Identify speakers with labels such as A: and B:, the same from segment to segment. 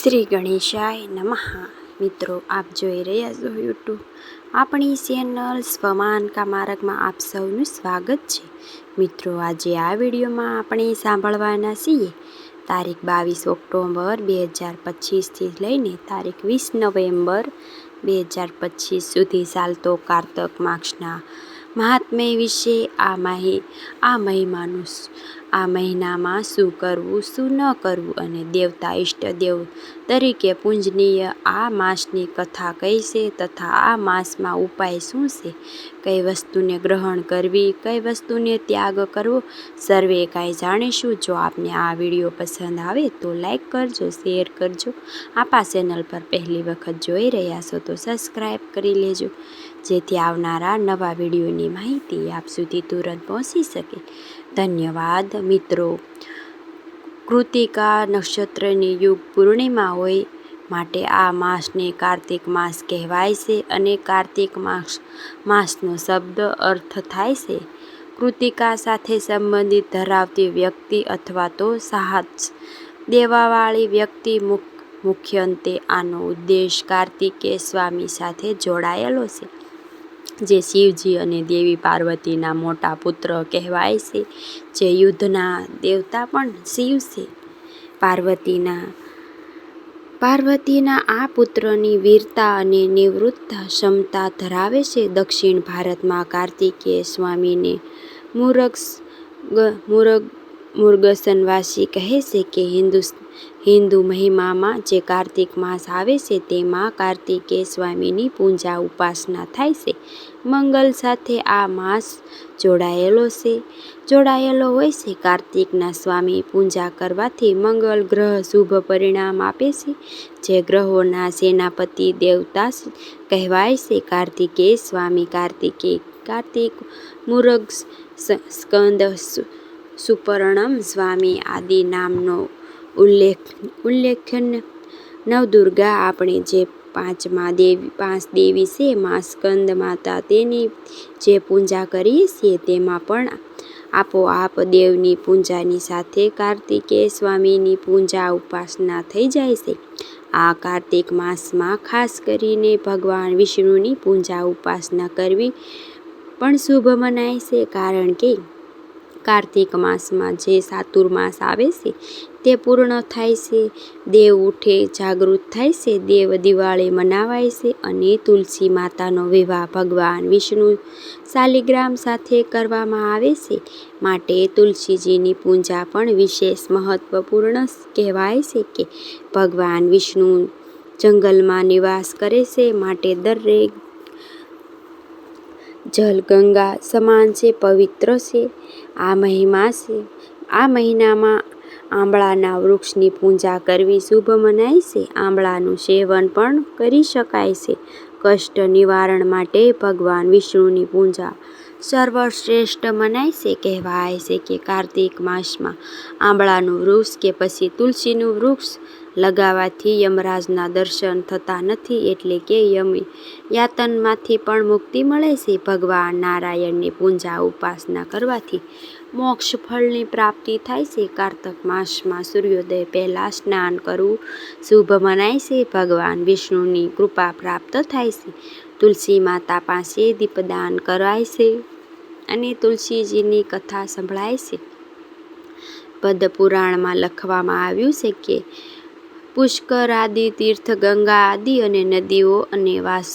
A: શ્રી ગણેશાય નમઃ. મિત્રો, આપ જોઈ રહ્યા છો યુટ્યુબ આપણી ચેનલ સ્વમાનકા માર્ગમાં આપ સૌનું સ્વાગત છે. મિત્રો, આજે આ વિડીયોમાં આપણે સાંભળવાના છીએ તારીખ બાવીસ ઓક્ટોબર બે હજાર પચીસથી લઈને તારીખ વીસ નવેમ્બર બે હજાર પચીસ સુધી ચાલતો કારતક માક્ષના મહાત્મ્ય વિશે આ માહી આ મહિમાનું આ મહિનામાં શું કરવું, શું ન કરવું અને દેવતા ઈષ્ટદેવ તરીકે પૂજનીય આ માસની કથા કઈ છે તથા આ માસમાં ઉપાય શું છે? કઈ વસ્તુને ગ્રહણ કરવી, કઈ વસ્તુને ત્યાગ કરવો, સર્વે કાંઈ જાણીશું. જો આપને આ વીડિયો પસંદ આવે તો લાઈક કરજો, શેર કરજો. આપા ચેનલ પર પહેલી વખત જોઈ રહ્યા છો તો સબસ્ક્રાઈબ કરી લેજો. જેથી આવનારા નવા વિડીયોની માહિતી આપ સુધી તુરંત પહોંચી શકે. ધન્યવાદ, મિત્રો. કૃતિકા નક્ષત્રની યુગ પૂર્ણિમા હોય માટે આ માસને કાર્તિક માસ કહેવાય છે અને કાર્તિક માસ, માસનો શબ્દ અર્થ થાય છે. કૃતિકા સાથે સંબંધિત ધરાવતી વ્યક્તિ અથવા તો સાહસ. દેવાવાળી વ્યક્તિ મુખ્યંતે આનો ઉદ્દેશ કાર્તિકેય સ્વામી સાથે જોડાયેલો છે. જે શિવજી અને દેવી પાર્વતીના મોટા પુત્ર કહેવાય છે, જે યુદ્ધના દેવતા પણ શિવ છે. પાર્વતીના પાર્વતીના આ પુત્રની વીરતા અને નિવૃત્તા ક્ષમતા ધરાવે છે દક્ષિણ ભારતમાં કાર્તિકેય સ્વામીને. મુરગ્સ મુરગ, મુરગસનવાસી કહે છે કે હિન્દુ હિન્દુ મહિમામાં જે કાર્તિક માસ આવે છે તેમાં કાર્તિકેય સ્વામીની પૂજા ઉપાસના થાય છે. મંગલ સાથે આ માસ જોડાયેલો છે. જોડાયેલો હોય છે, કાર્તિકના સ્વામી પૂજા કરવાથી મંગલ ગ્રહ શુભ પરિણામ આપે છે. જે ગ્રહોના સેનાપતિ દેવતા કહેવાય છે કાર્તિકેય સ્વામી કાર્તિકેય કાર્તિક મુરગ સ્કંદ સુપર્ણમ સ્વામી આદિ નામનો ઉલ્લેખ, ઉલ્લેખન નવદુર્ગા આપણે જે પાંચમા દેવી પાંચ દેવી છે, માં સ્કંદ માતા તેની જે પૂજા કરીએ છીએ તેમાં પણ આપોઆપ દેવની પૂજાની સાથે કાર્તિકેય સ્વામીની પૂજા ઉપાસના થઈ જાય છે. આ કાર્તિક માસમાં ખાસ કરીને ભગવાન વિષ્ણુની પૂજા ઉપાસના કરવી પણ શુભ મનાય છે કારણ કે કાર્તિક માસમાં જે ચાતુર્માસ આવે છે, તે પૂર્ણ થાય છે. દેવ ઉઠે, જાગૃત થાય છે. દેવ દિવાળી મનાવાય છે અને તુલસી માતાનો વિવાહ ભગવાન વિષ્ણુ શાલિગ્રામ સાથે કરવામાં આવે છે. માટે તુલસીજીની પૂજા પણ વિશેષ મહત્વપૂર્ણ કહેવાય છે કે ભગવાન વિષ્ણુ જંગલમાં નિવાસ કરે છે. માટે દરેક જલગંગા સમાન છે, પવિત્ર છે. આ મહિમા છે. આ મહિનામાં આંબળાના વૃક્ષની પૂજા કરવી શુભ મનાય છે. આંબળાનું સેવન પણ કરી શકાય છે. કષ્ટ નિવારણ માટે ભગવાન વિષ્ણુની પૂજા સર્વશ્રેષ્ઠ મનાય છે. કહેવાય છે કે કાર્તિક માસમાં આંબળાનું વૃક્ષ કે પછી તુલસીનું વૃક્ષ લગાવવાથી યમરાજના દર્શન થતા નથી એટલે કે યમી યાતનમાંથી પણ મુક્તિ મળે છે. ભગવાન નારાયણની પૂજા ઉપાસના કરવાથી મોક્ષ ફળની પ્રાપ્તિ થાય છે. કારતક માસમાં સૂર્યોદય પહેલાં સ્નાન કરવું શુભ મનાય છે. ભગવાન વિષ્ણુની કૃપા પ્રાપ્ત થાય છે. તુલસી માતા પાસે દીપદાન કરાય છે અને તુલસીજીની કથા સંભળાય છે. પદ્મપુરાણમાં લખવામાં આવ્યું છે કે પુષ્કર આદિ તીર્થ ગંગા આદિ અને નદીઓ અને વાસ,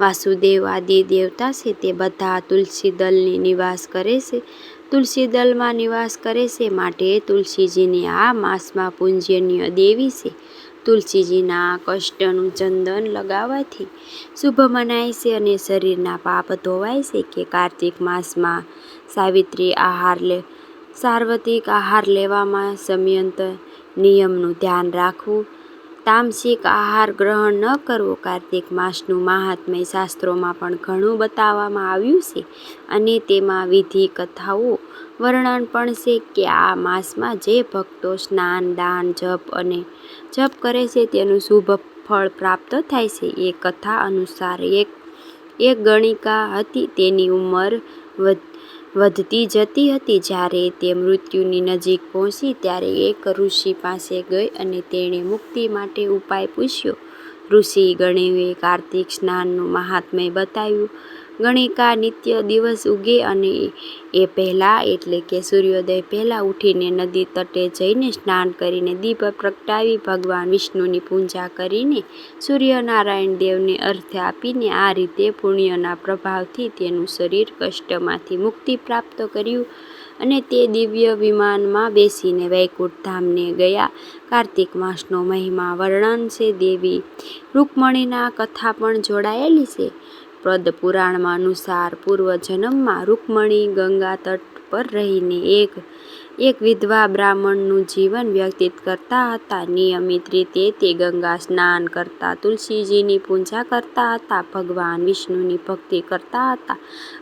A: વાસુદેવ આદિ દેવતા છે. તે બધા તુલસી દલની નિવાસ કરે છે. તુલસી દલમાં નિવાસ કરે છે માટે તુલસીજીની આ માસમાં પૂજ્યનીય દેવી છે. તુલસીજીના કષ્ટનું ચંદન લગાવવાથી શુભ મનાય છે અને શરીરના પાપ ધોવાય છે કે કાર્તિક માસમાં સાવિત્રી આહાર લે, સાર્વત્રિક આહાર લેવામાં સમયંત નિયમનું ધ્યાન રાખવું તામસિક આહાર ગ્રહણ ન કરવો કાર્તિક માસનું મહાત્મ્ય શાસ્ત્રોમાં પણ ઘણું બતાવવામાં આવ્યું છે અને તેમાં વિધિ કથાઓ વર્ણન પણ છે કે આ માસમાં જે ભક્તો સ્નાન, દાન, જપ અને જપ કરે છે તેનું શુભ ફળ પ્રાપ્ત થાય છે. એ કથા અનુસાર એક એક ગણિકા હતી. તેની ઉંમર વધતી જતી હતી. જ્યારે તે મૃત્યુની નજીક પહોંચી ત્યારે એક ઋષિ પાસે ગઈ અને તેણે મુક્તિ માટે ઉપાય પૂછ્યો. ઋષિ ગણેવે કાર્તિક સ્નાનનું મહાત્મ્ય બતાવ્યું. ગણિકા નિત્ય દિવસ ઉગે એ પહેલાં, એટલે કે સૂર્યોદય પહેલાં ઉઠીને નદી તટે જઈને સ્નાન કરીને દીપ પ્રગટાવી ભગવાન વિષ્ણુની પૂજા કરીને સૂર્યનારાયણ દેવને અર્ઘ્ય આપીને આ રીતે પુણ્યના પ્રભાવથી તેનું શરીર કષ્ટમાંથી મુક્તિ પ્રાપ્ત કર્યું અને તે દિવ્ય વિમાનમાં બેસીને વૈકુંઠ ધામને ગયા. કાર્તિક માસનો મહિમા વર્ણન છે દેવી રૂકમણીના કથા પણ જોડાયેલી છે. પદ્મપુરાણ અનુસાર પૂર્વ જન્મમાં રૂકમણી ગંગા તટ પર રહીને એક વિધવા બ્રાહ્મણનું જીવન વ્યતીત કરતા હતા. નિયમિત રીતે તે ગંગા સ્નાન કરતા, તુલસીજીની પૂજા કરતા હતા, ભગવાન વિષ્ણુની ભક્તિ કરતા હતા.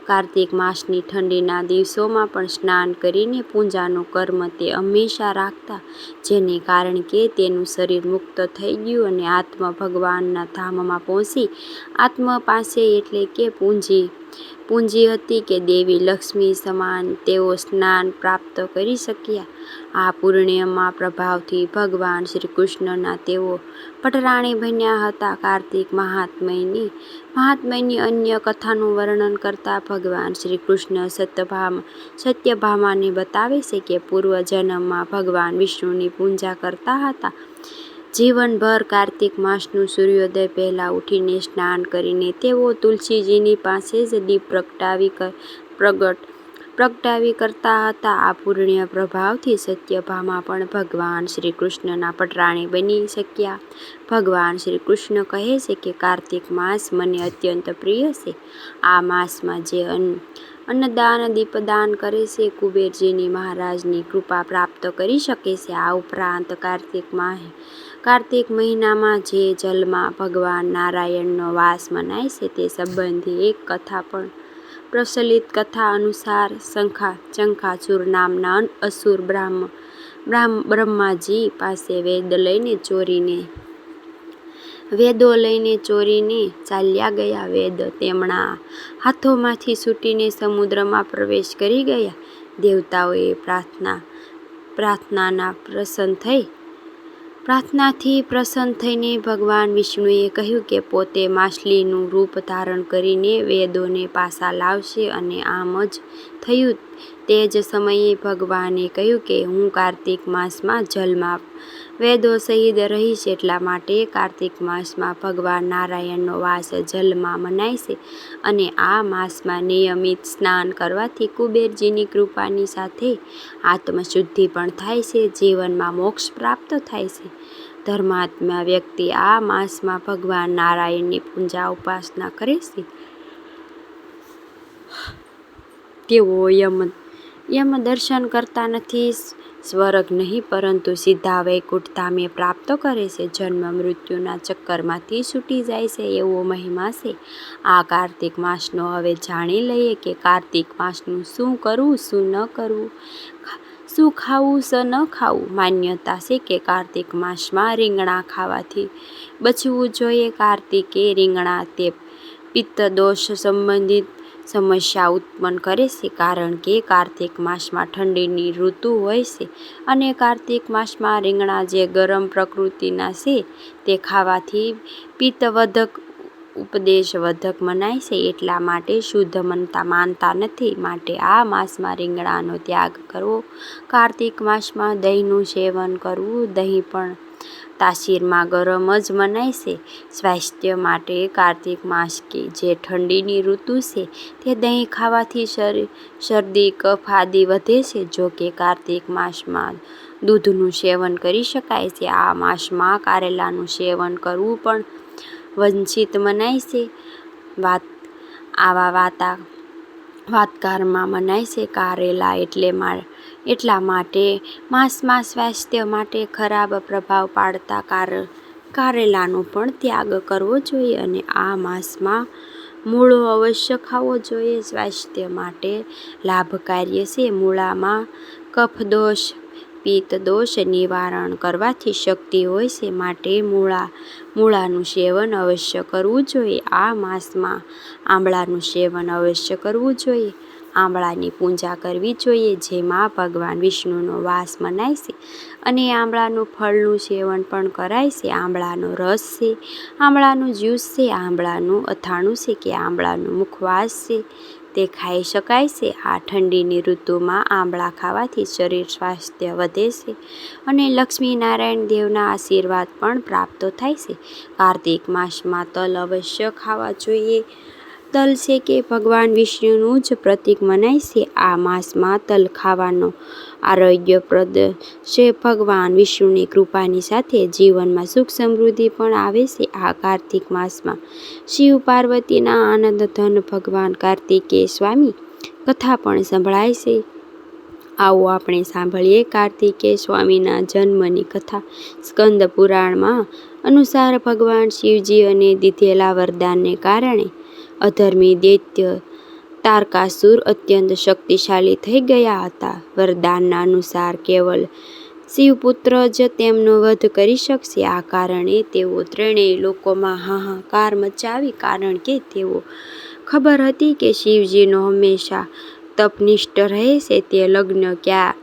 A: કાર્તિક માસની ઠંડીના દિવસોમાં પણ સ્નાન કરીને પૂજાનું કર્મ તે હંમેશા રાખતા. જેને કારણે તેનું શરીર મુક્ત થઈ ગયું અને આત્મા ભગવાનના ધામમાં પહોંચી. આત્મા પાસે એટલે કે પૂંજી હતી કે દેવી લક્ષ્મી સમાન તેઓ સ્નાન પ્રાપ્ત કરી શક્યા. આ પૂર્ણિમા પ્રભાવથી ભગવાન શ્રીકૃષ્ણના તેઓ પટરાણી બન્યા હતા. કાર્તિક મહાત્મયની મહાત્મયની અન્ય કથાનું વર્ણન કરતા ભગવાન શ્રી કૃષ્ણ સત્યભામ, સત્યભામાને બતાવે છે કે પૂર્વ જન્મમાં ભગવાન વિષ્ણુની પૂજા કરતા હતા. જીવનભર કાર્તિક માસનું સૂર્યોદય પહેલાં ઉઠીને સ્નાન કરીને તેઓ તુલસીજીની પાસે જ દીપ પ્રગટાવી પ્રગટ પ્રગટાવી કરતા હતા. આ પુણ્ય પ્રભાવથી સત્યભામા પણ ભગવાન શ્રી કૃષ્ણના પટરાણી બની શક્યા. ભગવાન શ્રી કૃષ્ણ કહે છે કે કાર્તિક માસ મને અત્યંત પ્રિય છે. આ માસમાં જે અન્ન અન્નદાન, દીપદાન કરે છે કુબેરજીની મહારાજની કૃપા પ્રાપ્ત કરી શકે છે. આ ઉપરાંત કાર્તિક મહિનામાં જે જલમાં ભગવાન નારાયણનો વાસ મનાય છે, તે સંબંધી એક કથા પણ પ્રચલિત કથા અનુસાર શંખા શંખાસુર નામના અસુર બ્રહ્માજી પાસે વેદ લઈને ચોરીને, વેદો લઈને ચોરીને ચાલ્યા ગયા. વેદ તેમના હાથોમાંથી છૂટીને સમુદ્રમાં પ્રવેશ કરી ગયા. દેવતાઓની પ્રાર્થનાથી પ્રસન્ન થઈને ભગવાન વિષ્ણુએ કહ્યું કે પોતે માછલીનું રૂપ ધારણ કરીને વેદોને પાસા લાવશે અને આમ જ થયું. તે જ સમયે ભગવાને કહ્યું કે હું કાર્તિક માસમાં જલમાં વેદો સહિત રહીશ. એટલા માટે કાર્તિક માસમાં ભગવાન નારાયણનો વાસ જલમાં મનાય છે અને આ માસમાં નિયમિત સ્નાન કરવાથી કુબેરજીની કૃપાની સાથે આત્મશુદ્ધિ પણ થાય છે, જીવનમાં મોક્ષ પ્રાપ્ત થાય છે. ધર્માત્મા વ્યક્તિ આ માસમાં ભગવાન નારાયણની પૂજા ઉપાસના કરે છે. તેઓ યમદર્શન કરતા નથી, સ્વર્ગ નહીં પરંતુ સીધા વૈકુંઠ ધામે પ્રાપ્ત કરે છે. જન્મ મૃત્યુના ચક્કરમાંથી છૂટી જાય છે એવો મહિમા છે આ કાર્તિક માસનો. હવે જાણી લઈએ કે કાર્તિક માસનું શું કરવું, શું ન કરવું, શું ખાવું, સ ન ખાવું. માન્યતા છે કે કાર્તિક માસમાં રીંગણા ખાવાથી બચવું જોઈએ. કાર્તિકે રીંગણા તે પિત્તદોષ સંબંધિત સમસ્યા ઉત્પન્ન કરે છે કારણ કે કાર્તિક માસમાં ઠંડીની ઋતુ હોય છે અને કાર્તિક માસમાં રીંગણા જે ગરમ પ્રકૃતિના છે તે ખાવાથી પિત્તવધક ઉપદેશ વધક મનાય છે એટલા માટે શુભ માનતા નથી. માટે આ માસમાં રીંગણાનો ત્યાગ કરવો. કાર્તિક માસમાં દહીંનું સેવન કરવું. દહીં પણ તાસીરમાં ગરમ જ મનાય છે. સ્વાસ્થ્ય માટે કાર્તિક માસ કે જે ઠંડીની ઋતુ છે તે દહીં ખાવાથી શરદી, કફ આદિ વધે છે. જો કે કાર્તિક માસમાં દૂધનું સેવન કરી શકાય છે. આ માસમાં કારેલાનું સેવન કરવું પણ વંચિત મનાય છે. વાત આવા વાતા વાતકારમાં મનાય છે. કારેલા એટલા માટે માસમાં સ્વાસ્થ્ય માટે ખરાબ પ્રભાવ પાડતા કાર કારેલાનો પણ ત્યાગ કરવો જોઈએ અને આ માસમાં મૂળો અવશ્ય ખાવો જોઈએ. સ્વાસ્થ્ય માટે લાભકારી છે. મૂળામાં કફદોષ, પિત્તદોષ નિવારણ કરવાથી શક્તિ હોય છે માટે મૂળા મૂળાનું સેવન અવશ્ય કરવું જોઈએ. આ માસમાં આંબળાનું સેવન અવશ્ય કરવું જોઈએ. આંબળાની પૂજા કરવી જોઈએ, જેમાં ભગવાન વિષ્ણુનો વાસ મનાય છે અને આંબળાનું ફળનું સેવન પણ કરાય છે. આંબળાનો રસ છે, આંબળાનું જ્યુસ છે, આંબળાનું અથાણું છે કે આંબળાનું મુખવાસ છે તે ખાઈ શકાય છે. આ ઠંડીની ઋતુમાં આંબળા ખાવાથી શરીર સ્વાસ્થ્ય વધે છે અને લક્ષ્મીનારાયણ દેવના આશીર્વાદ પણ પ્રાપ્ત થાય છે. કાર્તિક માસમાં તલ અવશ્ય ખાવા જોઈએ. તલ છે કે ભગવાન વિષ્ણુનું જ પ્રતીક મનાય છે. આ માસમાં તલ ખાવાનો આરોગ્યપ્રદ છે. ભગવાન વિષ્ણુની કૃપાની સાથે જીવનમાં સુખ સમૃદ્ધિ પણ આવે છે. આ કાર્તિક માસમાં શિવ પાર્વતીના આનંદ, ધન, ભગવાન કાર્તિકેય સ્વામી કથા પણ સંભળાય છે. આવો આપણે સાંભળીએ કાર્તિકેય સ્વામીના જન્મની કથા. સ્કંદ પુરાણમાં અનુસાર ભગવાન શિવજી અને દીધેલા વરદાનને કારણે અધર્મી દૈત્ય તારકાસુર અત્યંત શક્તિશાળી થઈ ગયા હતા. વરદાનના અનુસાર કેવલ શિવપુત્ર જ તેમનો વધ કરી શકશે. આ કારણે તેઓ ત્રણેય લોકોમાં હાહાકાર મચાવી કારણ કે તેઓ ખબર હતી કે શિવજીનો હંમેશા તપનિષ્ઠ રહેશે. તે લગ્ન ક્યાં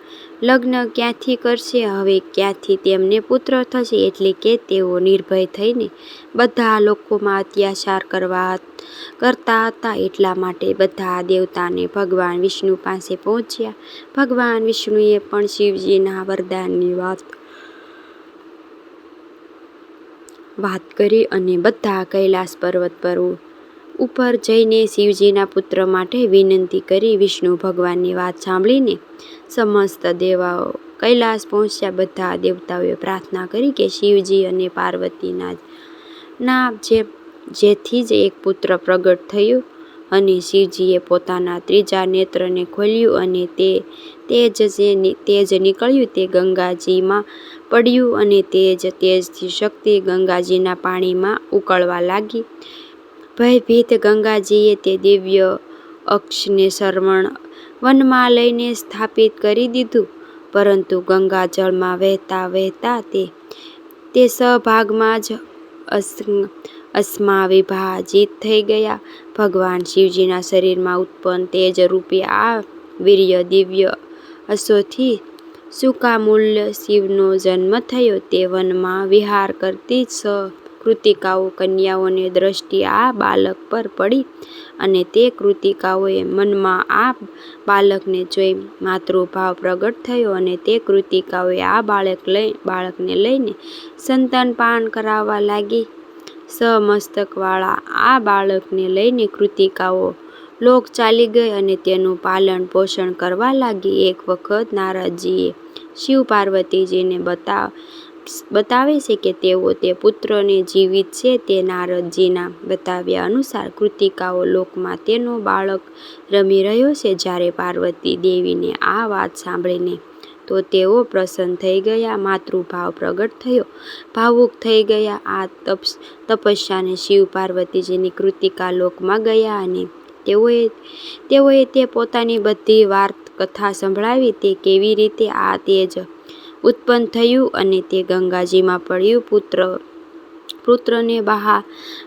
A: લગ્ન ક્યાંથી કરશે? હવે ક્યાંથી તેમને પુત્ર થશે? એટલે કે તેઓ નિર્ભય થઈને બધા લોકોમાં અત્યાચાર કરવા કરતા હતા. એટલા માટે બધા દેવતાને ભગવાન વિષ્ણુ પાસે પહોંચ્યા. ભગવાન વિષ્ણુએ પણ શિવજીના વરદાનની વાત વાત કરી અને બધા કૈલાસ પર્વત પર ઉપર જઈને શિવજીના પુત્ર માટે વિનંતી કરી વિષ્ણુ ભગવાનની વાત સાંભળીને સમસ્ત દેવાઓ કૈલાસ પહોંચ્યા. બધા દેવતાઓએ પ્રાર્થના કરી કે શિવજી અને પાર્વતીના ના જે, જેથી જ એક પુત્ર પ્રગટ થયું અને શિવજીએ પોતાના ત્રીજા નેત્રને ખોલ્યું અને તે તેજ જે તેજ નીકળ્યું તે ગંગાજીમાં પડ્યું અને તેજ તેજથી શક્તિ ગંગાજીના પાણીમાં ઉકળવા લાગી. ભયભીત ગંગાજીએ તે દિવ્ય અક્ષને શરવણ વનમાં લઈને સ્થાપિત કરી દીધું, પરંતુ ગંગાજળમાં વહેતા વહેતા તે તે સહભાગમાં જ અસ્મા વિભાજિત થઈ ગયા. ભગવાન શિવજીના શરીરમાં ઉત્પન્ન તેજ રૂપે આ વીર્ય દિવ્ય અસોથી સુકામૂલ્ય શિવનો જન્મ થયો. તે વનમાં વિહાર કરતી સ કૃતિકાઓ કન્યાઓની દ્રષ્ટિ આ બાલક પર પડી અને તે કૃતિકાઓએ મનમાં આ બાળકને જોઈ માતૃભાવ પ્રગટ થયો અને તે કૃતિકાઓએ આ બાળક લઈ, બાળકને લઈને સંતાનપાન કરાવવા લાગી. સમસ્તકવાળા આ બાળકને લઈને કૃતિકાઓ લોક ચાલી ગઈ અને તેનું પાલન પોષણ કરવા લાગી. એક વખત નારદજીએ શિવ પાર્વતીજીને બતાવ બતાવે છે કે તેઓ તે પુત્રને જીવિત છે તે નારદજીના બતાવ્યા અનુસાર કૃતિકાઓ લોકમાં તેનો બાળક રમી રહ્યો છે જ્યારે પાર્વતી દેવીને આ વાત સાંભળીને તો તેઓ પ્રસન્ન થઈ ગયા, માતૃભાવ પ્રગટ થયો. ભાવુક થઈ ગયા, આ તપસ્યાને શિવ પાર્વતીજીની કૃતિકા લોકમાં ગયા અને તેઓએ તેઓએ તે પોતાની બધી વાર્ત કથા સંભળાવી તે કેવી રીતે આ તેજ ઉત્પન્ન થયું અને તે ગંગાજીમાં પડ્યું પુત્ર. પુત્રને બહા,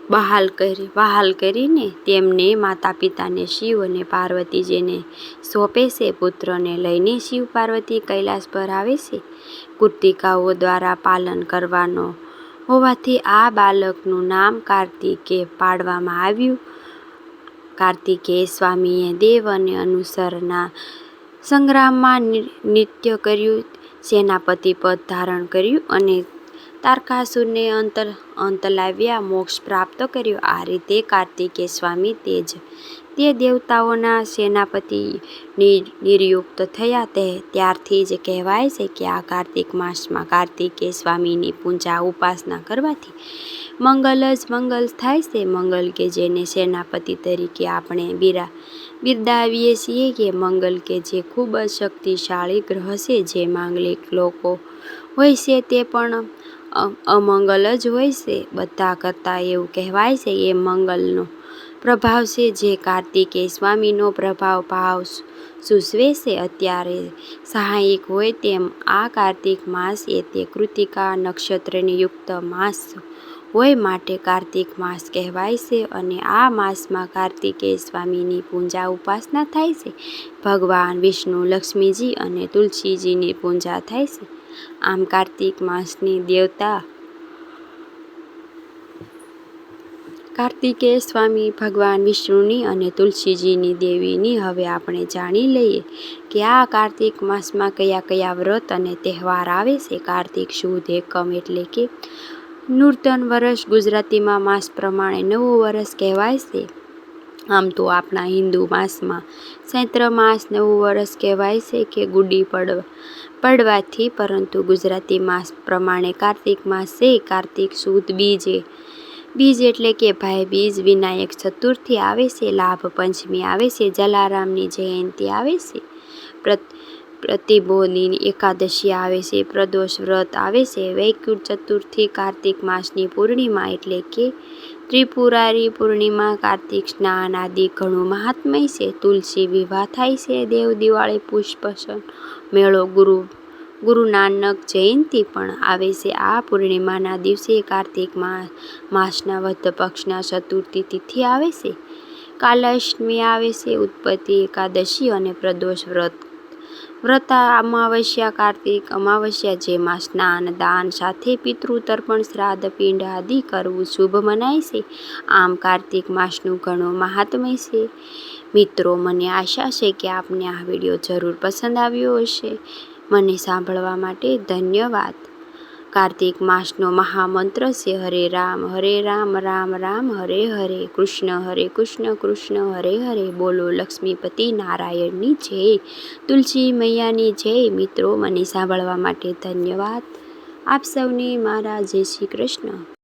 A: બહાલ કરી બહાલ કરીને તેમને માતા પિતાને શિવ અને પાર્વતીજીને સોંપે છે, પુત્રને લઈને શિવ પાર્વતી કૈલાસ પર આવે છે. કૃતિકાઓ દ્વારા પાલન કરવાનો હોવાથી આ બાળકનું નામ કાર્તિકે પાડવામાં આવ્યું. કાર્તિકેય સ્વામીએ દેવ અને અનુસરના સંગ્રામમાં નૃત્ય કર્યું. સેનાપતિ પદ ધારણ કર્યું અને તારકાસુરને અંતર અંત લાવ્યા, મોક્ષ પ્રાપ્ત કર્યો. આ રીતે કાર્તિકે સ્વામી તેજ તે દેવતાઓના સેનાપતિ નિર્યુક્ત થયા તે ત્યારથી જ કહેવાય છે કે આ કાર્તિક માસમાં કાર્તિકે સ્વામીની પૂજા ઉપાસના કરવાથી મંગલ જ મંગલ થાય છે. મંગલ કે જેને સેનાપતિ તરીકે આપણે બિરા બિરદાવીએ છીએ કે મંગલ કે જે ખૂબ જ શક્તિશાળી ગ્રહ છે, જે માંગલિક લોકો હોય છે તે પણ અમંગલ જ હોય છે. બધા કરતાં એવું કહેવાય છે એ મંગલનો પ્રભાવ છે જે કાર્તિકેય સ્વામીનો પ્રભાવ ભાવ સૂચવે છે અત્યારે સહાયિક હોય તેમ આ કાર્તિક માસ એ તે કૃતિકા નક્ષત્રની યુક્ત માસ હોય માટે કાર્તિક માસ કહેવાય છે અને આ માસમાં કાર્તિકેય સ્વામીની પૂજા ઉપાસના થાય છે. ભગવાન વિષ્ણુ, લક્ષ્મીજી અને તુલસીજીની પૂજા થાય છે. આમ કાર્તિક માસની દેવતા કાર્તિકેય સ્વામી, ભગવાન વિષ્ણુની અને તુલસીજીની દેવીની હવે આપણે જાણી લઈએ કે આ કાર્તિક માસમાં કયા કયા વ્રત અને તહેવાર આવે છે. કાર્તિક સુદ એકમ એટલે કે નૂતન વર્ષ ગુજરાતીમાં માસ પ્રમાણે નવું વર્ષ કહેવાય છે. આમ તો આપણા હિન્દુ માસમાં ચૈત્ર માસ નવું વર્ષ કહેવાય છે કે ગુડી પડવાથી પરંતુ ગુજરાતી માસ પ્રમાણે કાર્તિક માસ છે. કાર્તિક સુદ બીજ બીજ એટલે કે ભાઈ બીજ, વિનાયક ચતુર્થી આવે છે, લાભ પંચમી આવે છે, જલારામની જયંતી આવે છે, પ્રતિભોની એકાદશી આવે છે, પ્રદોષ વ્રત આવે છે, વૈકુંઠ ચતુર્થી, કાર્તિક માસની પૂર્ણિમા એટલે કે ત્રિપુરારી પૂર્ણિમા, કાર્તિક સ્નાન આદિ ઘણું મહાત્મય છે. તુલસી વિવાહ થાય છે, દેવ દિવાળી, પુષ્પસન મેળો, ગુરુ નાનક જયંતી પણ આવે છે. આ પૂર્ણિમાના દિવસે કાર્તિક માસના વધ પક્ષના ચતુર્થી તિથિ આવે છે. કાલાષ્ટમી આવે છે, ઉત્પત્તિ એકાદશી અને પ્રદોષ વ્રત અમાવસ્યા, કાર્તિક અમાવસ્યા જેમાં સ્નાન, દાન સાથે પિતૃ તર્પણ, શ્રાદ્ધ, પિંડ આદિ કરવું શુભ મનાય છે. આમ કાર્તિક માસનું ઘણું મહાત્મય છે. મિત્રો મને આશા છે કે આપને આ વીડિયો જરૂર પસંદ આવ્યો હશે. મને સાંભળવા માટે ધન્યવાદ. કાર્તિક માસનો મહામંત્ર છે હરે રામ હરે રામ રામ રામ હરે હરે, કૃષ્ણ હરે કૃષ્ણ કૃષ્ણ હરે હરે. બોલો લક્ષ્મીપતિ નારાયણની જય, તુલસી મૈયાની જય. મિત્રો મને સાંભળવા માટે ધન્યવાદ. આપ સૌને મારા જય શ્રી કૃષ્ણ.